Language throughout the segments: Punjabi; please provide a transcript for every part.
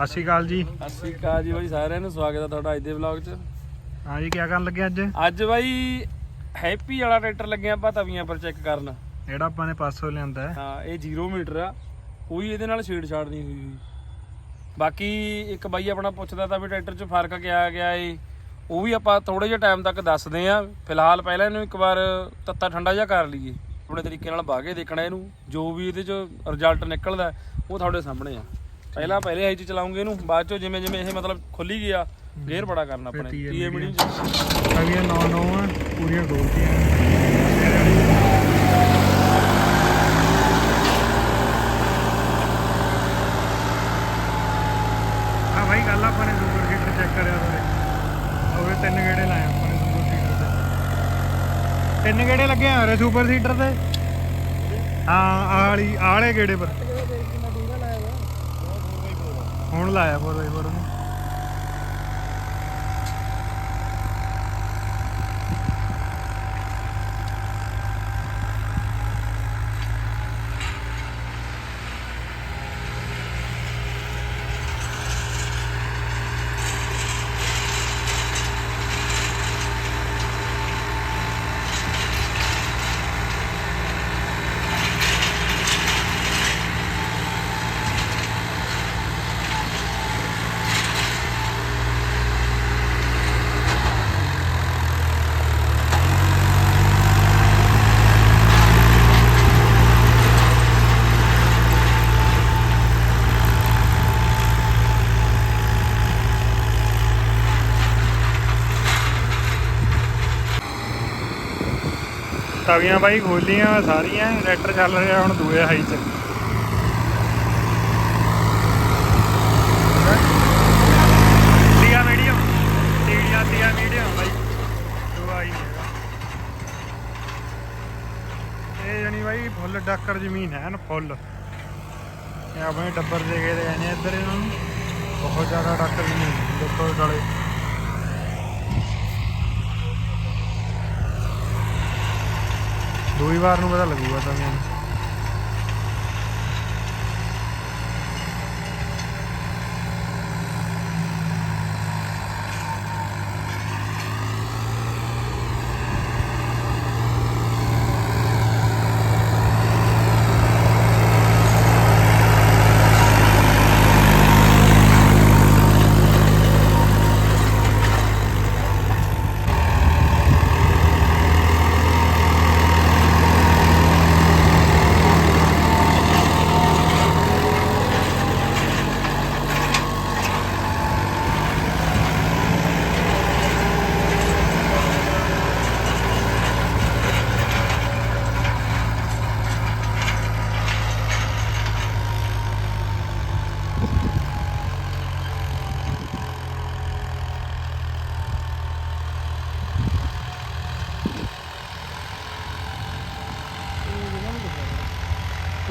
ਸਤਿ ਸ਼੍ਰੀ ਅਕਾਲ ਜੀ। ਸਤਿ ਸ਼੍ਰੀ ਅਕਾਲ ਜੀ ਬਾਈ ਸਾਰਿਆਂ ਨੂੰ ਸਵਾਗਤ ਹੈ ਤੁਹਾਡਾ ਅੱਜ ਦੇ ਵਲੌਗ 'ਚ। ਹਾਂ ਜੀ ਕੀ ਕਰਨ ਲੱਗੇ ਅੱਜ? ਅੱਜ ਬਾਈ ਹੈਪੀ ਵਾਲਾ ਟਰੈਕਟਰ ਲੱਗੇ ਆਪਾਂ ਤਵੀਆਂ ਪਰ ਚੈੱਕ ਕਰਨ। ਜਿਹੜਾ ਆਪਾਂ ਨੇ ਪਾਸੋਂ ਲਿਆਂਦਾ ਹੈ। ਹਾਂ ਇਹ 0 ਮੀਟਰ ਆ। ਕੋਈ ਇਹਦੇ ਨਾਲ ਛੇੜਛਾੜ ਨਹੀਂ ਹੋਈ ਹੋਈ। ਬਾਕੀ ਇੱਕ ਬਾਈ ਆਪਣਾ ਪੁੱਛਦਾ ਤਾਂ ਵੀ ਟਰੈਕਟਰ 'ਚ ਫ਼ਰਕ ਕਿਆ ਆ ਗਿਆ ਏ। ਉਹ ਵੀ ਆਪਾਂ ਥੋੜੇ ਜਿਹਾ ਟਾਈਮ ਤੱਕ ਦੱਸਦੇ ਆ। ਫਿਲਹਾਲ ਪਹਿਲਾਂ ਇਹਨੂੰ ਇੱਕ ਵਾਰ ਤੱਤਾ ਠੰਡਾ ਜਿਹਾ ਕਰ ਲਈਏ। ਆਪਣੇ ਤਰੀਕੇ ਨਾਲ ਬਾਗੇ ਦੇਖਣਾ ਇਹਨੂੰ। ਜੋ ਵੀ ਇਹਦੇ 'ਚ ਰਿਜ਼ਲਟ ਨਿਕਲਦਾ ਉਹ ਤੁਹਾਡੇ ਸਾਹਮਣੇ ਆ। ਪਹਿਲਾਂ ਪਹਿਲੇ ਹਾਈ 'ਚ ਚਲਾਉਂਗੇ ਇਹਨੂੰ ਬਾਅਦ 'ਚੋਂ ਜਿਵੇਂ ਜਿਵੇਂ ਇਹ ਮਤਲਬ ਖੁੱਲੀ ਗਿਆ ਗੇਅਰ ਬੜਾ ਕਰਨਾ ਆਪਣੇ ਤੀਏ ਮੀਡੀਅਮ। 'ਚ ਅਗਲੀਆਂ 9 9 ਆ ਪੂਰੀਆਂ ਖੋਲਤੀਆਂ ਹਾਂ ਭਾਈ ਗੱਲ ਆਪਾਂ ਨੇ ਸੁਪਰ ਸੀਟਰ ਚੈੱਕ ਕਰਿਆ ਉਹਦੇ ਉਹਦੇ ਤਿੰਨ ਗੇੜੇ ਲਾਏ ਆਪਾਂ ਨੇ ਸੀਟਰ ਤੇ। ਤਿੰਨ ਗੇੜੇ ਲੱਗੇ ਆ ਰੇ ਸੁਪਰ ਸੀਟਰ ਤੇ। ਹਾਂ ਆਹ ਵਾਲੇ ਗੇੜੇ ਪਰ। ਹੁਣ ਲਾਇਆ ਫੋਰ ਬਾਈ ਫੋਰ ਨੂੰ ਤਵੀਆਂ ਬਾਈ, ਖੋਲੀਆਂ ਸਾਰੀਆਂ ਟਰੈਕਟਰ ਚੱਲ ਰਿਹਾ ਹੁਣ ਦੂਏ ਹਾਈ ਚ ਇਹ ਜਣੀ ਬਾਈ ਫੁੱਲ ਡਾਕਰ ਜ਼ਮੀਨ ਹੈ ਨਾ, ਫੁੱਲ। ਇਹ ਆਪਣੇ ਟੱਬਰ ਦੇ ਗਏ ਨੇ ਇੱਧਰ ਇਹਨਾਂ ਨੂੰ। ਬਹੁਤ ਜ਼ਿਆਦਾ ਡਾਕਰ ਜ਼ਮੀਨ ਦੇਖੋ ਡਲੇ ਦੋ ਹੀ ਵਾਰ ਨੂੰ ਪਤਾ ਲੱਗੂਗਾ ਤਾਂ ਮੈਨੂੰ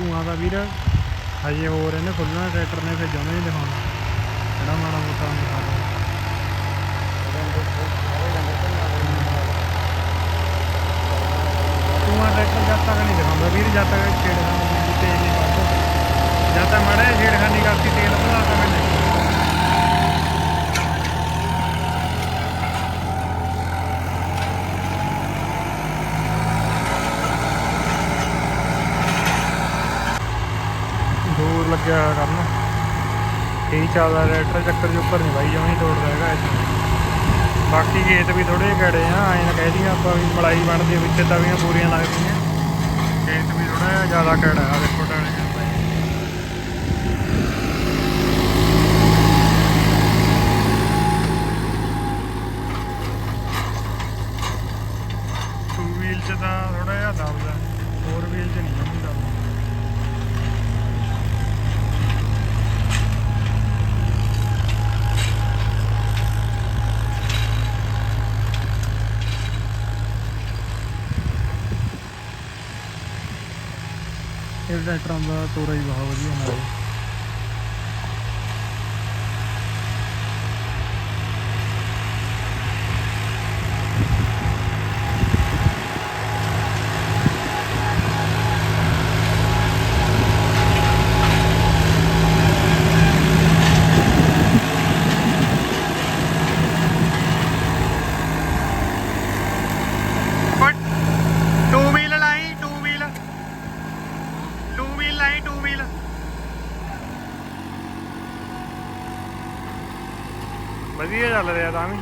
ਧੂਆਂ ਦਾ ਵੀਰ। ਹਜੇ ਹੋਰ ਇਹਨੇ ਖੁੱਲਣਾ ਟਰੈਕਟਰ ਨੇ, ਫਿਰ ਜਮੇ ਨਹੀਂ ਦਿਖਾਉਣਾ। ਜਿਹੜਾ ਮਾੜਾ ਮੋਟਾ ਦਿਖਾ ਦੋ ਧੂਆਂ ਟਰੈਕਟਰ ਜਦ ਤੱਕ ਨਹੀਂ ਦਿਖਾਉਂਦਾ ਵੀਰ, ਜਦ ਤੱਕ ਛੇੜਖਾਨੀ ਤੇਲ ਨਹੀਂ ਵੱਧਦਾ ਜਦ ਤੱਕ ਮਾੜਾ ਛੇੜਖਾਨੀ ਕਰਤੀ, ਤੇਲ ਵਧਾ ਤਾ ਮੈਨੇ ਲੱਗਿਆ ਹੋਇਆ ਕਰਨ ਠੀਕ ਚੱਲਦਾ ਰੈਟਰ ਚੱਕਰ ਦੇ ਉੱਪਰ ਨਹੀਂ ਬਾਈ ਜਮਾਂ ਹੀ ਹੈਗਾ ਇਹ ਬਾਕੀ ਖੇਤ ਵੀ ਥੋੜੇ ਗੜੇ ਆ ਐਂ ਨਾ ਕਹਿ ਦਈਏ ਆਪਾਂ ਵੀ ਮਲਾਈ ਬਣਦੀ ਆ, ਵਿੱਚ ਤਵੀਆਂ ਪੂਰੀਆਂ ਲੱਗਦੀਆਂ। ਖੇਤ ਵੀ ਥੋੜਾ ਜਿਹਾ ਜ਼ਿਆਦਾ ਗੜਾ ਆ ਦੇਖੋ ਟਾਣੇ ਜਾਂਦਾ ਟੂ ਵੀਲ ਚ ਤਾਂ ਥੋੜਾ ਜਿਹਾ ਦਬਦਾ ਫੋਰ ਵੀਲ ਚ ਨਹੀਂ ਜਮੀ ਦਬਦਾ ਇਹ ਟਰੈਕਟਰਾਂ ਦਾ ਤੋਰਾ ਹੀ ਬਹੁਤ ਵਧੀਆ ਨਾਲ ਵਧੀਆ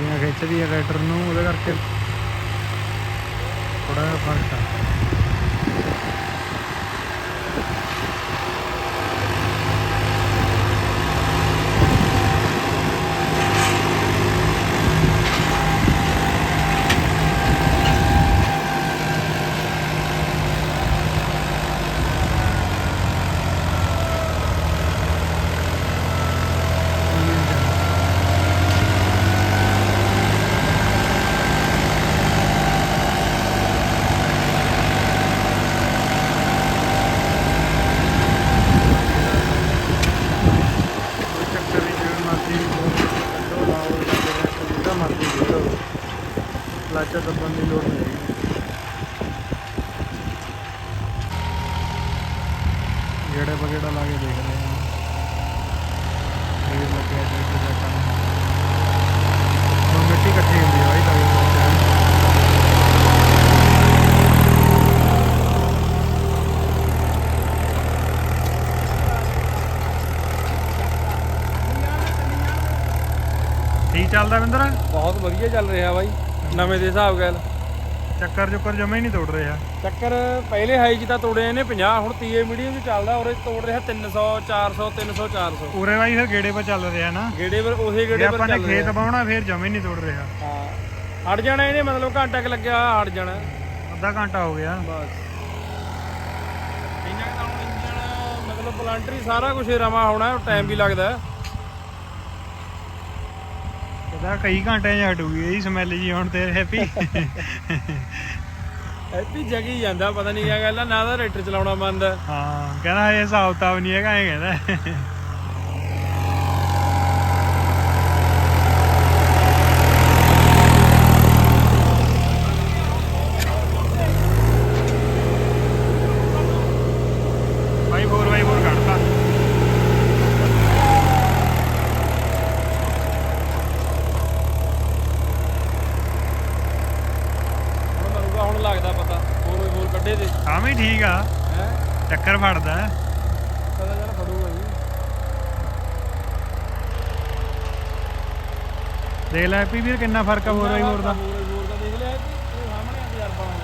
ਚੱਲ ਰਿਹਾ ਤਾਂ ਵੀ ਤਵੀਆਂ ਖਿੱਚਦੀ ਹੈ ਟਰੈਕਟਰ ਨੂੰ, ਉਹਦੇ ਕਰਕੇ ਥੋੜਾ ਜਿਹਾ ਫ਼ਰਕ ਆ ਕੋਈ ਚੱਕਰ ਨਹੀਂ ਜਿਵੇਂ ਮਰਜ਼ੀ ਕੱਢੋ ਲਾਓ ਜਾਂਦੇ ਰਹੇ ਜਿਹੜਾ ਮਰਜ਼ੀ ਜੋੜੋ ਲਾਚਾ ਦੱਬਣ ਦੀ ਲੋੜ ਨਹੀਂ ਹੈਗੀ ਗੇੜੇ ਬਗੇੜਾ ਲਾ ਕੇ ਦੇਖ ਰਹੇ ਹਾਂ। ਇਹ ਲੱਗਿਆ ਜੀ ਕਿ ਕੰਮ। ਉਹ ਮਿੱਟੀ ਇਕੱਠੀ ਹੁੰਦੀ ਹੈ ਬਾਈ ਤਾਂ ਠੀਕ ਚੱਲਦਾ ਵਿੰਦਰ ਬਹੁਤ ਵਧੀਆ ਚੱਲ ਰਿਹਾ ਬਾਈ। ਨਵੇਂ ਦੇ ਹਿਸਾਬ ਗੱਲ ਚੱਕਰ ਚੁੱਕਰ ਜਮਾ ਹੀ ਨਹੀਂ ਤੋੜ ਰਿਹਾ। ਚੱਕਰ ਪਹਿਲੇ ਹਾਈ 'ਚ ਤਾਂ ਤੋੜੇ ਇਹਨੇ 50 ਹੁਣ ਤੀਏ ਮੀਡੀਅਮ 'ਚ ਚੱਲਦਾ ਔਰ ਤੋੜ ਰਿਹਾ 300 400 300 400 ਉਰੇ ਬਾਈ ਫਿਰ ਗੇੜੇ 'ਤੇ ਚੱਲ ਰਿਹਾ ਨਾ। ਗੇੜੇ ਪਰ ਉਹੇ ਜੇ ਗੇੜੇ ਪਰ ਆਪਾਂ ਨੇ ਚੱਲ ਖੇਤ ਬਾਉਣਾ ਫਿਰ ਜਮਾ ਹੀ ਨਹੀਂ ਤੋੜ ਰਿਹਾ। ਹਾਂ। ਹਟ ਜਾਣਾ ਇਹਨੇ ਮਤਲਬ ਘੰਟਾ ਕੁ ਲੱਗਿਆ ਹਟ ਜਾਣਾ। ਅੱਧਾ ਘੰਟਾ ਹੋ ਗਿਆ। ਬਸ। ਤਾਂ ਹੁਣ ਇੰਜਣ ਮਤਲਬ ਪਲਾਂਟਰੀ ਸਾਰਾ ਕੁਝ ਰਵਾ ਹੋਣਾ ਟਾਈਮ ਵੀ ਲੱਗਦਾ। ਇਹਦਾ ਕਈ ਘੰਟੇ 'ਚ ਹਟੂਗੀ ਇਹਦੀ ਸਮੈਲ ਜੀ ਹੁਣ ਤੇ ਹੈਪੀ ਐਪੀ ਜਗੀ ਜਾਂਦਾ ਪਤਾ ਨਹੀਂ ਕੀ ਗੱਲ ਆ ਨਾ ਤਾਂ ਰੈਕਟਰ ਚਲਾਉਣਾ ਮੰਨਦਾ ਹਾਂ ਕਹਿੰਦਾ ਇਹ ਹਿਸਾਬ ਤਾਂ ਨਹੀਂ ਹੈਗਾ ਇਹ ਕਹਿੰਦਾ ਭਾਈ 4x4 ਕੱਢਤਾ ਹੁਣ ਮਰੂਗਾ ਹੁਣ ਲੱਗਦਾ ਪਤਾ ਹੋਰ ਵੀ ਹੋਰ ਕੱਢੇ ਦੇ ਤਾਂ ਵੀ ਠੀਕ ਆ ਹੈ ਚੱਕਰ ਫੜਦਾ ਪਤਾ ਜਰਾ ਫੜੂਗਾ ਜੀ ਦੇਖ ਲੈ ਹੈਪੀ ਵੀਰ ਕਿੰਨਾ ਫ਼ਰਕ ਆ 4x4 ਦਾ? ਹੋਰ ਹੋਰ ਦਾ? ਦੇਖ ਲਿਆ ਇਹ ਸਾਹਮਣੇ ਆ ਤਜਰਬਾ ਹੁਣ।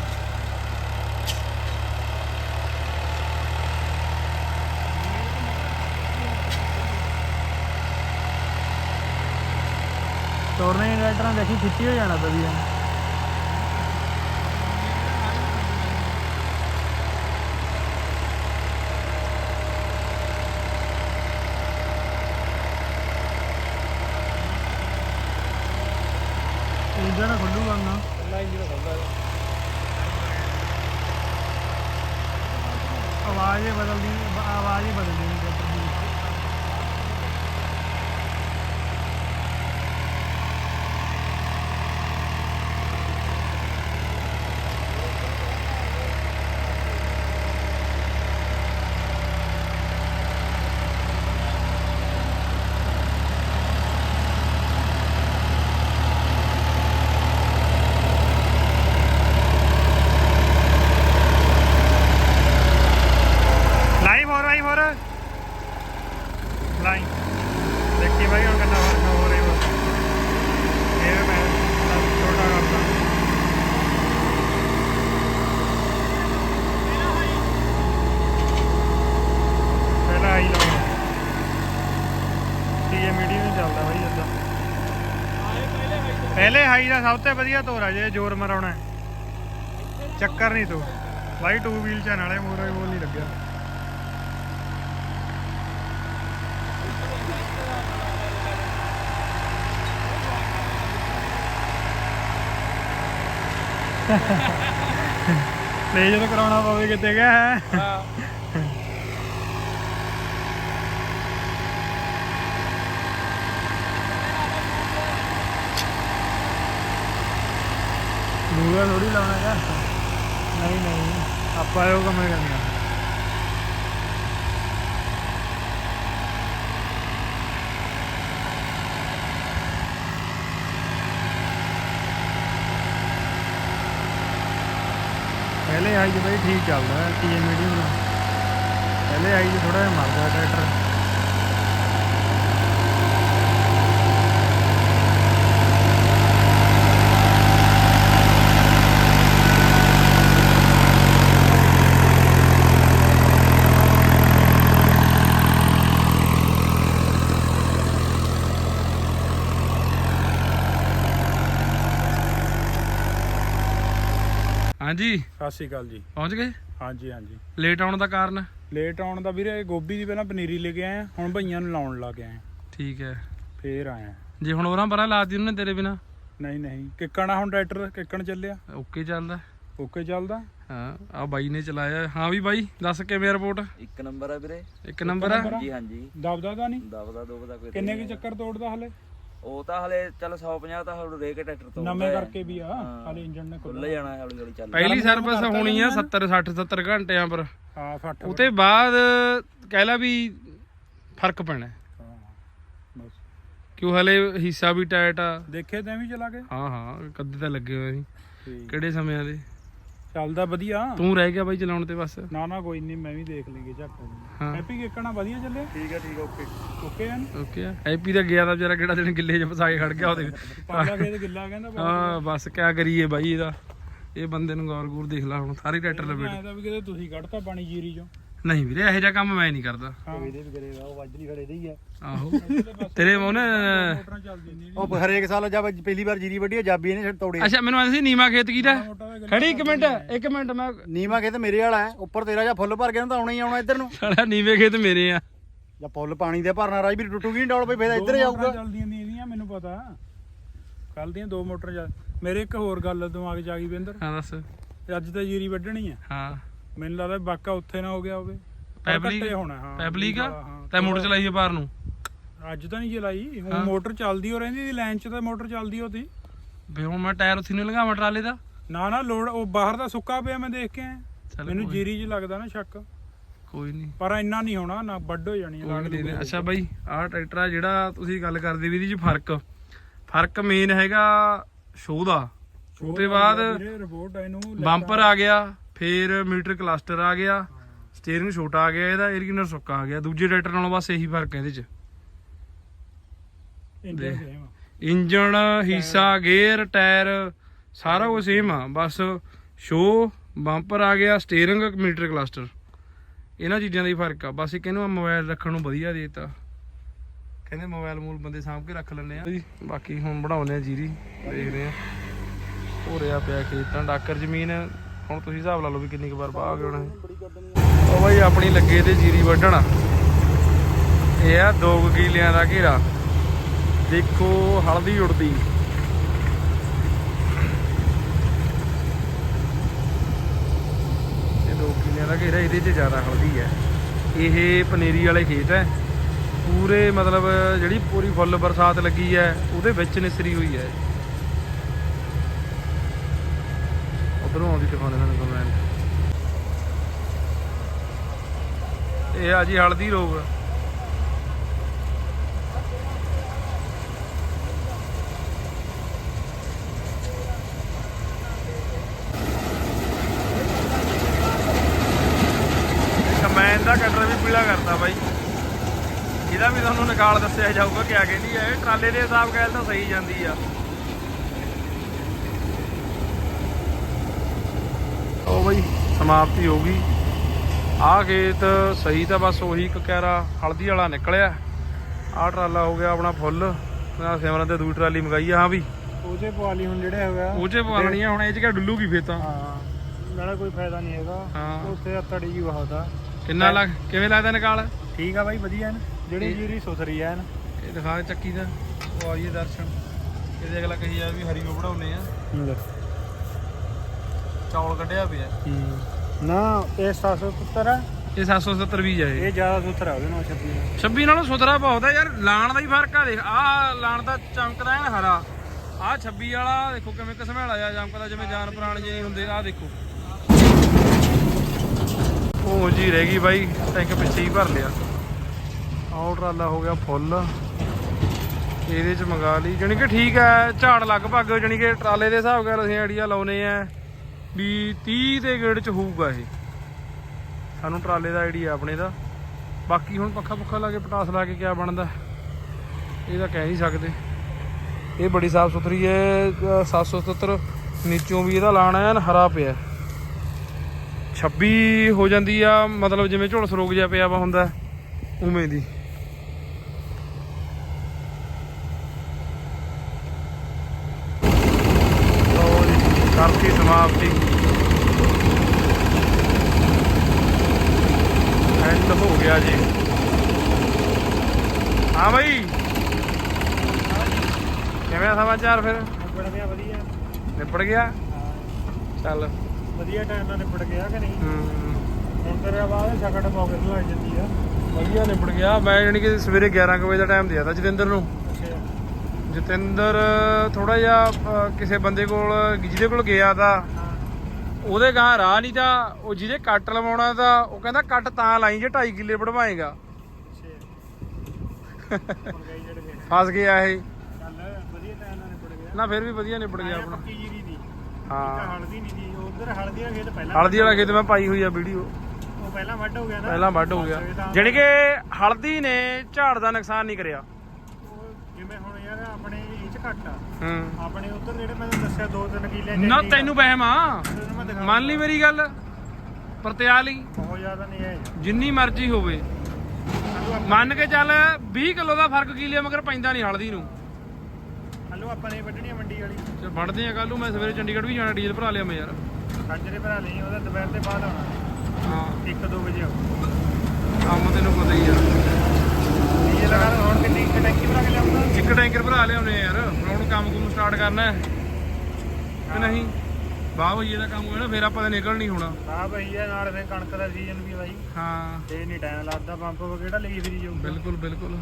ਤੋੜਨੇ ਇਨਵਰਟਰਾਂ ਦੇਖੀ ਖਿੱਚੀ ਹੋ ਜਾਣਾ ਵਧੀਆ ਇਹਦਾ ਨਾ ਖੁੱਲੂਗਾ ਨਾ ਪਹਿਲਾਂ ਇੰਜਨ ਖੁੱਲਦਾ ਆਵਾਜ਼ ਹੀ ਬਦਲਦੀ ਆਵਾਜ਼ ਹੀ ਬਦਲਦੀ ਨਹੀਂ ਟਰੈਕਟਰ ਦੀ ਲਾਈਵ ਹੋ ਰਹੀ ਹੋਰ ਲਾਈਨ ਦੇਖੀ ਭਾਈ ਹੁਣ ਕਿੰਨਾ ਫ਼ਰਕ ਹੋ ਰਿਹਾ ਵਾ। ਇਹ ਮੈਂ ਛੋਟਾ ਕਰਦਾ। ਪਹਿਲਾਂ ਆਈ ਲਾਉਣਾ। ਠੀਕ ਮੀਡੀਅਮ ਚੱਲਦਾ ਭਾਈ ਅੱਦਾ ਪਹਿਲੇ ਹਾਈ ਦਾ ਸਭ ਤੋਂ ਵਧੀਆ ਤੋਰਾ ਜੇ ਜ਼ੋਰ ਮਰਾਉਣਾ ਹੈ। ਚੱਕਰ ਨਹੀਂ ਤੂੰ। ਭਾਈ ਟੂ ਵੀਲ ਚ ਨਾਲੇ ਮੋਰੇ ਬੋਲ ਨਹੀਂ ਲੱਗਿਆ। ਲੈ ਜਦੋਂ ਕਰਾਉਣਾ ਪਵੇ ਕਿਤੇ ਗਿਆ ਹੈ। ਹਾਂ ਦੂਆ ਥੋੜੀ ਲਾਉਣਾ ਹੈ ਨਹੀਂ ਨਹੀਂ। ਆਪਾਂ ਇਹੋ ਕੰਮ ਕਰਨਾ ਪਹਿਲੇ ਆਈ ਜੀ ਬਈ ਠੀਕ ਚੱਲਦਾ ਹੈ ਟੀਏ ਮੀਡੀਅਮ ਨਾਲ? ਪਹਿਲੇ ਆਈ ਜੀ ਥੋੜਾ ਜਿਹਾ ਮਰਦਾ ਟਰੈਕਟਰ ਹਾਂਜੀ। ਸਤਿ ਸ਼੍ਰੀ ਅਕਾਲ ਜੀ। ਪਹੁੰਚ ਗਏ? ਹਾਂਜੀ ਹਾਂਜੀ। ਲੇਟ ਆਉਣ ਦਾ ਕਾਰਨ? ਲੇਟ ਆਉਣ ਦਾ ਵੀਰੇ ਗੋਭੀ ਦੀ ਪਹਿਲਾਂ ਪਨੀਰੀ ਲੈ ਕੇ ਆਏ ਆ ਹੁਣ ਭਈਆਂ ਨੂੰ ਲਾਉਣ ਲੱਗ ਆਏ ਆ। ਠੀਕ ਹੈ। ਫੇਰ ਆਏ ਆ। ਜੇ ਹੁਣ ਉਹਨਾਂ ਪਰਾਂ ਲਾਤੀ ਉਹਨੇ ਤੇਰੇ ਬਿਨਾ? ਨਹੀਂ ਨਹੀਂ। ਕਿੱਕਣਾ ਹੁਣ ਟਰੈਕਟਰ? ਕਿੱਕਣ ਚੱਲਿਆ? ਓਕੇ ਚੱਲਦਾ। ਓਕੇ ਚੱਲਦਾ? ਹਾਂ ਆ ਬਾਈ ਨੇ ਚਲਾਇਆ। ਹਾਂ ਵੀ ਬਾਈ ਦੱਸ ਕਿਵੇਂ ਰਿਪੋਰਟ ਇੱਕ ਨੰਬਰ ਆ ਵੀਰੇ। ਇੱਕ ਨੰਬਰ ਆ? ਨੰਬਰ ਆ? ਜੀ ਹਾਂਜੀ। ਦਬਦਾ ਤਾਂ ਨਹੀਂ? ਦਬਦਾ ਦੁਬਦਾ ਕੋਈ ਕਿੰਨੇ ਕੀ ਚੱਕਰ ਤੋੜਦਾ ਹਲੇ? ਉਹ ਤਾਂ ਹਲੇ ਚੱਲ 150 ਤਾਂ ਹਲੇ ਰੇ ਕੇ ਟਰੈਕਟਰ ਤੋਂ ਨਵੇਂ ਕਰਕੇ ਵੀ ਆ ਹਲੇ ਇੰਜਨ ਨੇ ਖੁੱਲ ਜਾਣਾ ਹੈ ਹੌਲੀ ਹੌਲੀ ਚੱਲ। ਪਹਿਲੀ ਸਰਵਿਸ ਹੋਣੀ ਆ 70 60 70 ਘੰਟਿਆਂ ਪਰ। ਹਾਂ 60 ਉਤੇ ਬਾਅਦ ਕਹਿ ਲਾ ਵੀ ਫ਼ਰਕ ਪੈਣਾ। ਹਾਂ, ਬਸ। ਕਿਉਂ ਹਲੇ ਹਿੱਸਾ ਵੀ ਟਾਈਟ ਆ। ਦੇਖੇ ਤਾਂ ਵੀ ਚਲਾ ਕੇ ਹਾਂ ਹਾਂ ਕੱਦੇ ਤਾਂ ਲੱਗੇ ਹੋਏ ਸੀ। ਕਿਹੜੇ ਸਮਿਆਂ ਦੇ? ਚੱਲਦਾ ਵਧੀਆ। ਤੂੰ ਰਹਿ ਗਿਆ ਬਾਈ ਚਲਾਉਣ ਤੇ ਬਸ। ਨਾ ਨਾ ਕੋਈ ਨਹੀਂ ਮੈਂ ਵੀ ਦੇਖ ਲੇਂਗੇ ਝੱਟ ਹਾਂ। ਹੈਪੀ ਕਿੱਕਣਾ ਵਧੀਆ ਚੱਲੇ ਠੀਕ ਹੈ ਠੀਕ ਓਕੇ। ਓਕੇ ਆ ਨਾ? ਓਕੇ ਆ। ਹੈਪੀ ਤਾਂ ਗਿਆ ਤਾਂ ਵਿਚਾਰਾ ਕਿਹੜਾ ਦਿਨ ਗਿੱਲੇ 'ਚ ਫਸਾ ਕੇ ਖੜ ਗਿਆ ਉਹਦੇ ਪਾਲਾ ਖੇਤ ਗਿੱਲਾ ਕਹਿੰਦਾ ਬਹੁਤ ਹਾਂ ਬਸ ਕਿਆ ਕਰੀਏ ਬਾਈ ਇਹਦਾ। ਇਹ ਬੰਦੇ ਨੂੰ ਗੌਰ ਗੂਰ ਦੇਖ ਲਾ ਹੁਣ ਸਾਰੇ ਟਰੈਕਟਰ ਲਪੇਟ। ਐਂ ਤਾਂ ਵੀ ਕਿਤੇ ਤੁਸੀਂ ਕੱਢਤਾ ਪਾਣੀ ਜੀਰੀ ਚੋਂ। ਨਹੀਂ ਵੀਰੇ ਇਹੋ ਜਿਹਾ ਕੰਮ ਮੈਂ ਨਹੀਂ ਕਰਦਾ। ਹਾਂ। ਇਹਦੇ ਵੀ ਕਰੇਗਾ ਉਹ ਵੱਜ ਨਹੀਂ ਖੜੇ ਦੀ ਆ। ਆਹੋ। ਤੇਰੇ ਉਹਨੇ ਮੋਟਰਾਂ ਨਹੀਂ ਉਹ ਹਰੇਕ ਸਾਲ ਜਦ ਪਹਿਲੀ ਵਾਰ ਜੀਰੀ ਵੱਢੀ ਆ ਜਾਬੀ ਇਹਨੇ ਤੋੜੀ ਅੱਛਾ ਮੈਨੂੰ ਐਂ ਸੀ ਨੀਮਾ ਖੇਤ ਕੀ ਦਾ? ਮੋਟਾ ਦਾ ਖੜੀ ਇੱਕ ਮਿੰਟ ਇੱਕ ਮਿੰਟ ਮੈਂ ਨੀਮਾ ਖੇਤ ਮੇਰੇ ਵਾਲਾ ਹੈ ਉੱਪਰ ਤੇਰਾ ਜਾਂ ਫੁੱਲ ਭਰ ਗਿਆ ਨਾ ਤਾਂ ਆਉਣਾ ਹੀ ਆਉਣਾ ਇੱਧਰ ਨੂੰ। ਸਾਲਾ ਨੀਵੇਂ ਖੇਤ ਮੇਰੇ ਆ। ਜਾਂ ਫੁੱਲ ਪਾਣੀ ਦੇ ਭਰਨਾ ਰਾਜ ਵੀ ਟੁੱਟੂਗੀ ਨਹੀਂ ਡੌਲ ਪਈ ਫੇਰ ਇੱਧਰ ਜਾਊਗਾ। ਚੱਲਦੀਆਂ ਨਹੀਂ ਇਹਦੀਆਂ ਮੈਨੂੰ ਪਤਾ। ਕੱਲ ਦੀਆਂ ਦੋ ਮੋਟਰ ਚੱਲ ਮੇਰੇ ਇੱਕ ਹੋਰ ਗੱਲ ਦਿਮਾਗ 'ਚ ਆ ਗਈ ਬਿੰਦਰ। ਹਾਂ ਦੱਸ। ਅੱਜ ਤਾਂ ਜੀਰੀ ਵੱਢਣੀ ਆ। ਹਾਂ। ਮੈਨੂੰ ਲੱਗਦਾ ਬਾਕਾ ਉੱਥੇ ਨਾ ਹੋ ਗਿਆ ਹੋਵੇ। ਘੱਟੇ ਹੋਣਾ ਹਾਂ ਪੈਬਲਿਕ ਆ? ਹਾਂ। ਤੈ ਮੋਟਰ ਚਲਾਈਏ ਬਾਹਰ ਨੂੰ? ਅੱਜ ਤਾਂ ਨਹੀਂ ਚਲਾਈ। ਹੁਣ ਮੋਟਰ ਚੱਲਦੀ ਹੋ ਰਹਿੰਦੀ ਦੀ ਲਾਈਨ 'ਚ ਤਾਂ ਮੋਟਰ ਚੱਲਦੀ ਹੋਤੀ ਵੀ ਹੁਣ ਮੈਂ ਟਾਇਰ ਉੱਥੇ ਨੂੰ ਲਗਾਵਾਂ ਟਰਾਲੇ ਦਾ? ਨਾ ਨਾ ਲੋੜ ਉਹ ਬਾਹਰ ਦਾ ਸੁੱਕਾ ਪਿਆ ਮੈਂ ਦੇਖ ਕੇ ਆਇਆ। ਮੈਨੂੰ ਜੀਰੀ 'ਚ ਲੱਗਦਾ ਨਾ ਸ਼ੱਕ। ਕੋਈ ਨਹੀਂ। ਪਰ ਇੰਨਾ ਨਹੀਂ ਹੋਣਾ ਨਾ ਵੱਡ ਹੋ ਜਾਣੀ ਆ, ਕੋਈ ਲੱਗ ਨੀ ਲੂਗੀ। ਦੇਖਦੇ। ਅੱਛਾ ਬਾਈ ਆਹ ਟਰੈਕਟਰ ਆ ਜਿਹੜਾ ਤੁਸੀਂ ਗੱਲ ਕਰਦੇ ਵੀ ਇਹਦੇ 'ਚ ਫ਼ਰਕ। ਫ਼ਰਕ ਮੇਨ ਹੈਗਾ ਸ਼ੋਅ ਦਾ। ਉਹਦੇ ਬਾਅਦ ਬੰਪਰ ਆ ਗਿਆ। ਫੇਰ ਮੀਟਰ ਕਲਸਟਰ ਆ ਗਿਆ ਸਟੀਅਰਿੰਗ ਛੋਟਾ ਆ ਗਿਆ ਇਹਦਾ ਏਅਰ ਸੁੱਕਾ ਆ ਗਿਆ। ਦੂਜੇ ਟਰੈਕਟਰ ਨਾਲੋਂ ਬਸ ਇਹੀ ਫ਼ਰਕ ਹੈ ਇਹਦੇ 'ਚ। ਆ। ਇੰਜਣ ਹਿੱਸਾ ਗੇਅਰ ਟਾਇਰ ਸਾਰਾ ਕੁਝ ਸੇਮ ਆ। ਬਸ ਸ਼ੋ ਬੰਪਰ ਆ ਗਿਆ ਸਟੀਅਰਿੰਗ ਮੀਟਰ ਕਲਸਟਰ ਇਹਨਾਂ ਚੀਜ਼ਾਂ ਦਾ ਹੀ ਫ਼ਰਕ ਆ। ਬਸ ਇੱਕ ਇਹਨੂੰ ਮੋਬਾਈਲ ਰੱਖਣ ਨੂੰ ਵਧੀਆ ਦੇਤਾ। ਕਹਿੰਦੇ ਮੋਬਾਈਲ ਮੂਲ ਬੰਦੇ ਸਾਂਭ ਕੇ ਰੱਖ ਲੈਂਦੇ ਆ। ਬਾਕੀ ਹੁਣ ਬਣਾਉਂਦੇ ਆ ਜੀਰੀ। ਦੇਖਦੇ ਆ। ਹੋ ਰਿਹਾ ਪਿਆ ਖੇਤਾਂ ਡਾਕਰ ਜ਼ਮੀਨ ਹੁਣ ਤੁਸੀਂ ਹਿਸਾਬ ਲਾ ਲਓ ਵੀ ਕਿੰਨੀ ਕੁ ਵਾਰ ਬਾਹ ਗਿਆ ਹੋਣਾ। ਉਹ ਬਾਈ ਆਪਣੀ ਲੱਗੇ ਤੇ ਜੀਰੀ ਵੱਢਣ। ਇਹ ਆ ਦੋ ਕਿਲਿਆਂ ਦਾ ਘੇਰਾ। ਦੇਖੋ, ਹਲਦੀ ਉੜਦੀ ਇਹ ਦੋ ਕਿੱਲਿਆਂ ਦਾ ਘੇਰਾ, ਇਹਦੇ 'ਚ ਜ਼ਿਆਦਾ ਹਲਦੀ ਹੈ। ਇਹ ਪਨੀਰੀ ਵਾਲੇ ਖੇਤ ਹੈ। ਪੂਰੇ ਮਤਲਬ ਜਿਹੜੀ ਪੂਰੀ ਫੁੱਲ ਬਰਸਾਤ ਲੱਗੀ ਹੈ, ਉਹਦੇ ਵਿੱਚ ਨਿਸਰੀ ਹੋਈ ਹੈ। ਉਧਰੋਂ ਆਉਂਦੀ ਦਿਖਾਉਂਦੇ ਮੈਨੂੰ ਕਮੈਂਟ ਇਹ ਆ ਜੀ ਹਲਦੀ ਰੋਗ। ਕਮੈਨ ਦਾ ਕਟਰ ਵੀ ਪੀਲਾ ਕਰਦਾ ਬਾਈ। ਇਹਦਾ ਵੀ ਤੁਹਾਨੂੰ ਨਿਕਾਲ ਦੱਸਿਆ ਜਾਊਗਾ ਕਿਆ ਕਹਿੰਦੀ ਹੈ ਇਹ ਟਰਾਲੇ ਦੇ ਹਿਸਾਬ ਕਹਿਲ ਤਾਂ ਸਹੀ ਜਾਂਦੀ ਆ। ਉਹ ਬਾਈ ਸਮਾਪਤੀ ਹੋ ਗਈ। ਆਹ ਖੇਤ ਸਹੀ ਤਾਂ ਬਸ ਉਹੀ ਇੱਕ ਕੈਰਾ ਹਲਦੀ ਵਾਲਾ ਨਿਕਲਿਆ। ਆਹ ਟਰਾਲਾ ਹੋ ਗਿਆ ਆਪਣਾ ਫੁੱਲ। ਆ ਸਿਮਰਨ ਤੇ ਦੂਜੀ ਟਰਾਲੀ ਮੰਗਾਈ ਆ ਹਾਂ ਵੀ ਉਹਦੇ ਪਵਾਲੀ ਹੁਣ ਜਿਹੜੇ ਹੈਗਾ। ਉਹ ਚ ਪਾਲਣੀ ਆ ਹੁਣ ਇਹ ਚ ਕਿਆ ਡੁੱਲੂਗੀ ਫੇਰ ਤਾਂ ਹਾਂ ਨਾਲੇ ਕੋਈ ਫਾਇਦਾ ਨਹੀਂ ਹੈਗਾ। ਉੱਥੇ ਤੜੀ ਜੀ ਬਹੁਤ ਆ। ਕਿੰਨਾ ਲੱਗ ਕਿਵੇਂ ਲੱਗਦਾ ਨਿਕਾਲ? ਠੀਕ ਆ ਬਾਈ ਵਧੀਆ ਨੇ। ਜਿਹੜੀ ਜੀਰੀ ਸੁਥਰੀ ਆ ਨਾ। ਇਹ ਦਿਖਾ ਚੱਕੀ ਦਾ। ਉਹ ਆਈਏ ਦਰਸ਼ਨ। ਇਹਦੇ ਅਗਲਾ ਕਹੀ ਜਾ ਵੀ ਹਰੀ ਉਹ ਬਣਾਉਨੇ ਆ। ਚੌਲ ਕੱਢਿਆ ਪਿਆ। ਨਾ ਇਹ 770 ਆ। ਇਹ 770 ਵੀ ਜਾਏ ਇਹ। ਜ਼ਿਆਦਾ ਸੁਥਰਾ ਉਹਦੇ ਨਾਲ 26 26 ਨਾਲੋਂ ਸੁਥਰਾ ਬਹੁਤ ਹੈ ਯਾਰ ਲਾਣ ਦਾ ਹੀ ਫ਼ਰਕ ਆ ਦੇਖ ਆਹ ਲਾਣ ਦਾ ਚਮਕਦਾ ਹੈ ਨਾ ਹਰਾ। ਆਹ 26 ਵਾਲਾ ਦੇਖੋ ਕਿਵੇਂ ਕਸਮੈਲਾ ਜਾ ਜੰਮਕਦਾ ਜਿਵੇਂ ਜਾਨ ਪ੍ਰਾਣ ਜੇ ਹੁੰਦੇ ਆਹ ਦੇਖੋ। ਉਹ ਜੀ ਰਹਿ ਗਈ ਬਾਈ ਟੈਂਕ ਪਿੱਛੇ ਹੀ ਭਰ ਲਿਆ। ਆਹ ਟਰਾਲਾ ਹੋ ਗਿਆ ਫੁੱਲ। ਇਹਦੇ ਚ ਮੰਗਾ ਲਈ ਜਾਣੀ ਕਿ ਠੀਕ ਹੈ ਝਾੜ ਲਗਭਗ ਜਾਣੀ ਕਿ ਟਰਾਲੇ ਦੇ ਹਿਸਾਬ ਨਾਲ ਅਸੀਂ ਆਈਡੀਆ ਲਾਉਨੇ ਆ। ਵੀ 30 ਦੇ ਗੇੜ ਚ ਹੋਊਗਾ ਇਹ। ਸਾਨੂੰ ਟਰਾਲੇ ਦਾ ਆਈਡੀਆ ਆਪਣੇ ਦਾ। ਬਾਕੀ ਹੁਣ ਪੱਖਾ ਪੁੱਖਾ ਲਾ ਕੇ ਪਟਾਸ ਲਾ ਕੇ ਕਿਆ ਬਣਦਾ? ਇਹ ਤਾਂ ਕਹਿ ਨਹੀਂ ਸਕਦੇ। ਇਹ ਬੜੀ ਸਾਫ਼ ਸੁਥਰੀ ਹੈ, ਅਹ 777 ਨੀਚੋਂ ਵੀ ਇਹਦਾ ਲਾਣਾ ਐਨ ਹਰਾ ਪਿਆ। 26 ਹੋ ਜਾਂਦੀ ਆ, ਮਤਲਬ ਜਿਵੇਂ ਝੁਲਸ ਰੋਗ ਜਿਹਾ ਪਿਆ ਵਾ ਹੁੰਦਾ, ਉਵੇਂ ਦੀ ਲਓ ਜੀ ਕਰਤੀ ਸਮਾਪਤੀ ਐਂਡ ਹੋ ਗਿਆ ਜੀ ਹਾਂ ਬਾਈ। ਕਿਵੇਂ ਆ ਸਮਾਚਾਰ ਫਿਰ? ਨਿਬੜ ਗਿਆ ਵਧੀਆ। ਨਿਪੜ ਗਿਆ? ਚੱਲ। ਵਧੀਆ ਟਾਈਮ ਨਾਲ ਨਿਬੜ ਗਿਆ ਕਿ ਨਹੀਂ? ਹੂੰ। ਹੁਣ ਤੇਰੇ ਬਾਅਦ ਸ਼ਕਟ ਪੌਕਟ ਲੱਗ ਜਾਂਦੀ ਆ। ਵਧੀਆ ਨਿਬੜ ਗਿਆ। ਮੈਂ ਜਾਣੀ ਕਿ ਸਵੇਰੇ 11 ਕੁ ਵਜੇ ਦਾ ਟਾਈਮ ਦਿਆ ਤਾ ਜਤਿੰਦਰ ਨੂੰ। ਜਤਿੰਦਰ ਥੋੜਾ ਜਿਹਾ ਕਿਸੇ ਬੰਦੇ ਕੋਲ ਜਿਹਦੇ ਕੋਲ ਗਿਆ ਤਾਂ ਉਹਦੇ ਗਾਂ ਰਾਹ ਨਹੀਂ ਤਾਂ ਉਹ ਜਿਹਦੇ ਕੱਟ ਲਵਾਉਣਾ ਤਾਂ ਉਹ ਕਹਿੰਦਾ ਕੱਟ ਤਾਂ ਲਾਈ ਜੇ 2.5 ਕਿੱਲੇ ਵੜਵਾਏਗਾ ਅੱਛਾ ਹੁਣ ਗਈ ਜਿਹੜੇ ਫੇਰ ਫਸ ਗਿਆ ਇਹ। ਚੱਲ ਵਧੀਆ ਗਿਆ। ਨਾ ਫਿਰ ਵੀ ਵਧੀਆ ਨਿਬੜ ਗਿਆ ਆਪਣਾ। ਪੱਕੀ ਜੀਰੀ ਦੀ। ਹਾਂ। ਹਲਦੀ ਨਹੀਂ ਦੀ ਉਧਰ ਹਲਦੀ ਵਾਲਾ ਖੇਤ ਪਹਿਲਾਂ ਹਲਦੀ ਵਾਲਾ ਖੇਤ ਮੈਂ ਪਾਈ ਹੋਈ ਆ ਵੀਡੀਓ। ਉਹ ਪਹਿਲਾਂ ਵੱਢ ਹੋ ਗਿਆ ਨਾ। ਪਹਿਲਾਂ ਵੱਢ ਹੋ ਗਿਆ। ਇਹ ਤਾਂ- ਜਾਣੀ ਕਿ ਹਲਦੀ ਨੇ ਝਾੜ ਦਾ ਨੁਕਸਾਨ ਨਹੀਂ ਕਰਿਆ। ਜਿਵੇਂ ਹੁਣ ਯਾਰ ਆਪਣੇ ਇਹ ਚ ਘੱਟ ਆ। ਹੂੰ। ਆਪਣੇ ਉਧਰ ਜਿਹੜੇ ਮੈਂ ਤੈਨੂੰ ਦੱਸਿਆ ਦੋ ਤਿੰਨ ਕਿੱਲੇ ਨਾ ਤੈਨੂੰ ਵਹਿਮ ਆ। ਮੰਨ ਲਈ ਮੇਰੀ ਗੱਲ। ਪਰਤਿਆ ਲਈ। ਬਹੁਤ ਜ਼ਿਆਦਾ ਨਹੀਂ ਹੈ ਜਿੰਨੀ ਮਰਜ਼ੀ ਹੋਵੇ। ਮੰਨ ਕੇ ਚੱਲ 20 ਕਿਲੋ ਦਾ ਫ਼ਰਕ ਕੀ ਲਿਆ ਮਗਰ ਪੈਂਦਾ ਨਹੀਂ ਹਲਦੀ ਨੂੰ। ਹਲੋ ਆਪਾਂ ਨੇ ਵੱਢਣੀ ਆ ਮੰਡੀ ਵਾਲੀ। ਤੇ ਵੜਦੇ ਆ ਕੱਲ ਨੂੰ ਮੈਂ ਸਵੇਰੇ ਚੰਡੀਗੜ੍ਹ ਵੀ ਜਾਣਾ ਡੀਜ਼ਲ ਭਰਾ ਲਿਆ ਮੈਂ ਯਾਰ। ਸਾਜਰੇ ਭਰਾ ਲਈ ਉਹਦਾ ਦੁਪਹਿਰ ਦੇ ਬਾਅਦ ਆਉਣਾ। ਹਾਂ। 1-2 ਵਜੇ ਆਉ ਕੰਮ ਤੈਨੂੰ ਪਤਾ ਹੀ ਆ। ਇਹ ਲਗਾ ਹੁਣ ਕਿੰਨੀ ਕੁ ਟੈਂਕੀ ਭਰਾ ਕੇ ਲਿਆਉਂਦਾ। ਇੱਕ ਟੈਂਕਰ ਭਰਾ ਲਿਆਉਨੇ ਯਾਰ ਹੁਣ ਕੰਮ ਕੁਮ ਸਟਾਰਟ ਕਰਨਾ ਹੈ। ਕਿ ਨਹੀਂ? ਬਾਹ ਹੋਈ ਇਹਦਾ ਕੰਮ ਹੋਇਆ ਨਾ ਫਿਰ ਆਪਾਂ ਤਾਂ ਨਿਕਲ ਨਹੀਂ ਹੋਣਾ। ਆ ਭਈ ਆ ਨਾਲ ਫੇ ਕਣਕ ਦਾ ਸੀਜ਼ਨ ਵੀ ਬਾਈ। ਹਾਂ। ਤੇ ਨਹੀਂ ਟਾਈਮ ਲੱਗਦਾ ਪੰਪ ਕਿਹੜਾ ਲਈ ਫਿਰੀ ਜਾਊਗਾ। ਬਿਲਕੁਲ ਬਿਲਕੁਲ।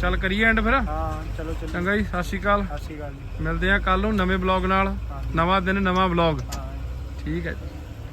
ਚੱਲ ਕਰੀਏ ਐਂਡ ਫਿਰ। ਹਾਂ ਚਲੋ ਚਲੋ। ਚੰਗਾ ਜੀ ਸਤਿ ਸ਼੍ਰੀ ਅਕਾਲ। ਸਤਿ ਸ਼੍ਰੀ ਅਕਾਲ ਜੀ। ਮਿਲਦੇ ਆ ਕੱਲ ਨੂੰ ਨਵੇਂ ਬਲੌਗ ਨਾਲ। ਨਵਾਂ ਦਿਨ ਨਵਾਂ ਬਲੌਗ ਠੀਕ ਹੈ ਜੀ।